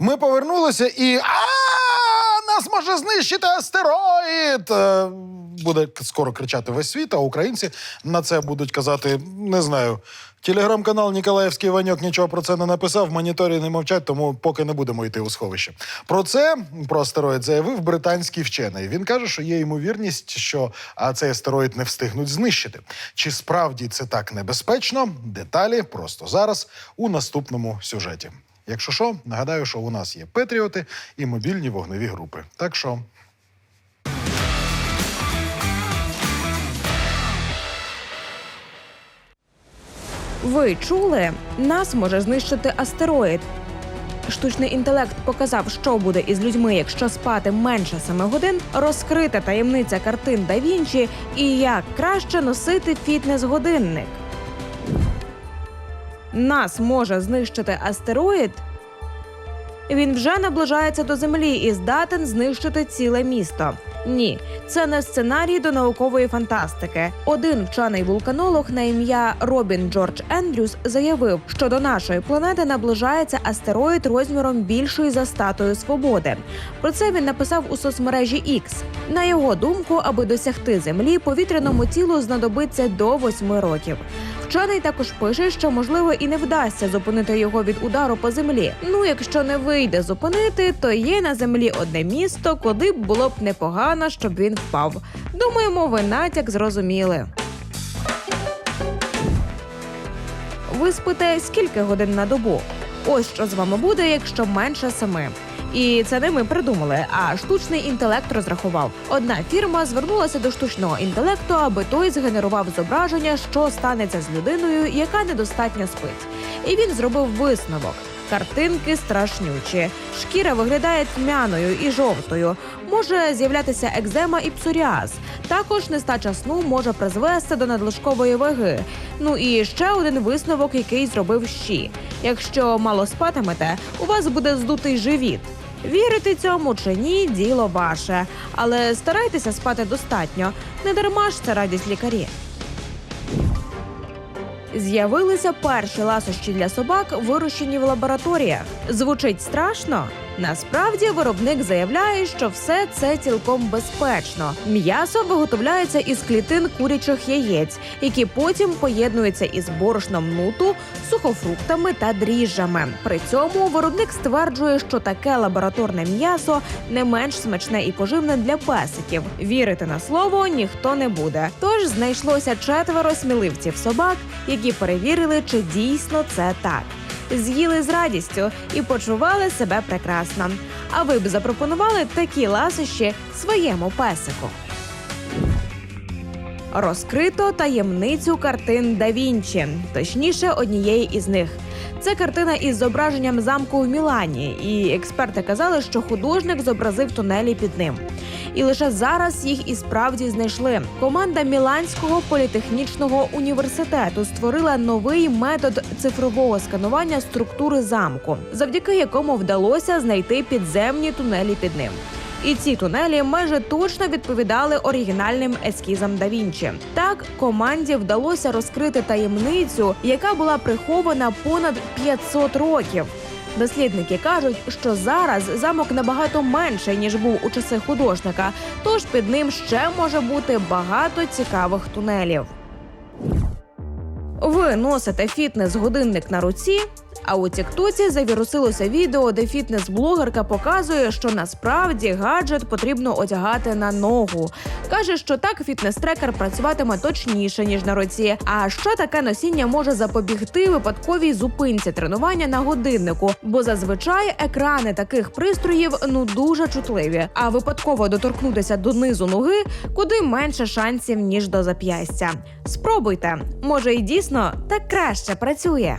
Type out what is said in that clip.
Ми повернулися і. Нас може знищити астероїд! Е, Буде скоро кричати весь світ, а українці на це будуть казати: не знаю. Телеграм-канал Ніколаївський Ваньок нічого про це не написав, моніторі не мовчать, тому поки не будемо йти у сховище. Про це про астероїд заявив британський вчений. Він каже, що є ймовірність, що цей астероїд не встигнуть знищити. Чи справді це так небезпечно? Деталі просто зараз у наступному сюжеті. Якщо що, нагадаю, що у нас є Петріоти і мобільні вогневі групи. Так що Ви чули? Нас може знищити астероїд. Штучний інтелект показав, що буде із людьми, якщо спати менше 7 годин, розкрита таємниця картин да Вінчі і як краще носити фітнес-годинник. Нас може знищити астероїд. Він вже наближається до землі і здатен знищити ціле місто. Ні, це не сценарій до наукової фантастики. Один вчений вулканолог на ім'я Робін Джордж Ендрюс заявив, що до нашої планети наближається астероїд розміром більший за статую свободи. Про це він написав у соцмережі X. На його думку, аби досягти землі, повітряному тілу знадобиться до восьми років. Вчений також пише, що можливо і не вдасться зупинити його від удару по землі. Ну, якщо не вийде зупинити, то є на землі одне місто, куди б було б непогано, щоб він впав. Думаємо, ви натяк зрозуміли. Ви спите скільки годин на добу? Ось що з вами буде, якщо менше семи. І це не ми придумали, а штучний інтелект розрахував. Одна фірма звернулася до штучного інтелекту, аби той згенерував зображення, що станеться з людиною, яка недостатньо спить. І він зробив висновок. Картинки страшнючі. Шкіра виглядає тьмяною і жовтою. Може з'являтися екзема і псоріаз. Також нестача сну може призвести до надлишкової ваги. Ну і ще один висновок, який зробив щі. Якщо мало спатимете, у вас буде здутий живіт. Вірити цьому чи ні, діло ваше. Але старайтеся спати достатньо. Не дарма ж це радість лікарі. З'явилися перші ласощі для собак, вирощені в лабораторіях. Звучить страшно? Насправді виробник заявляє, що все це цілком безпечно. М'ясо виготовляється із клітин курячих яєць, які потім поєднуються із борошном нуту, сухофруктами та дріжджами. При цьому виробник стверджує, що таке лабораторне м'ясо не менш смачне і поживне для песиків. Вірити на слово ніхто не буде. Тож знайшлося четверо сміливців собак, які перевірили, чи дійсно це так. З'їли з радістю і почували себе прекрасно. А ви б запропонували такі ласощі своєму песику. Розкрито таємницю картин да Вінчі, точніше, однієї із них. Це картина із зображенням замку в Мілані, і експерти казали, що художник зобразив тунелі під ним. І лише зараз їх і справді знайшли. Команда Міланського політехнічного університету створила новий метод цифрового сканування структури замку, завдяки якому вдалося знайти підземні тунелі під ним. І ці тунелі майже точно відповідали оригінальним ескізам да Вінчі. Так команді вдалося розкрити таємницю, яка була прихована понад 500 років. Дослідники кажуть, що зараз замок набагато менший ніж був у часи художника, тож під ним ще може бути багато цікавих тунелів. Ви носите фітнес-годинник на руці. А у Тіктоці завірусилося відео, де фітнес-блогерка показує, що насправді гаджет потрібно одягати на ногу. Каже, що так фітнес-трекер працюватиме точніше ніж на руці. А що таке носіння може запобігти випадковій зупинці тренування на годиннику? Бо зазвичай екрани таких пристроїв ну дуже чутливі. А випадково доторкнутися до низу ноги куди менше шансів ніж до зап'ястя. Спробуйте, може і дійсно так краще працює.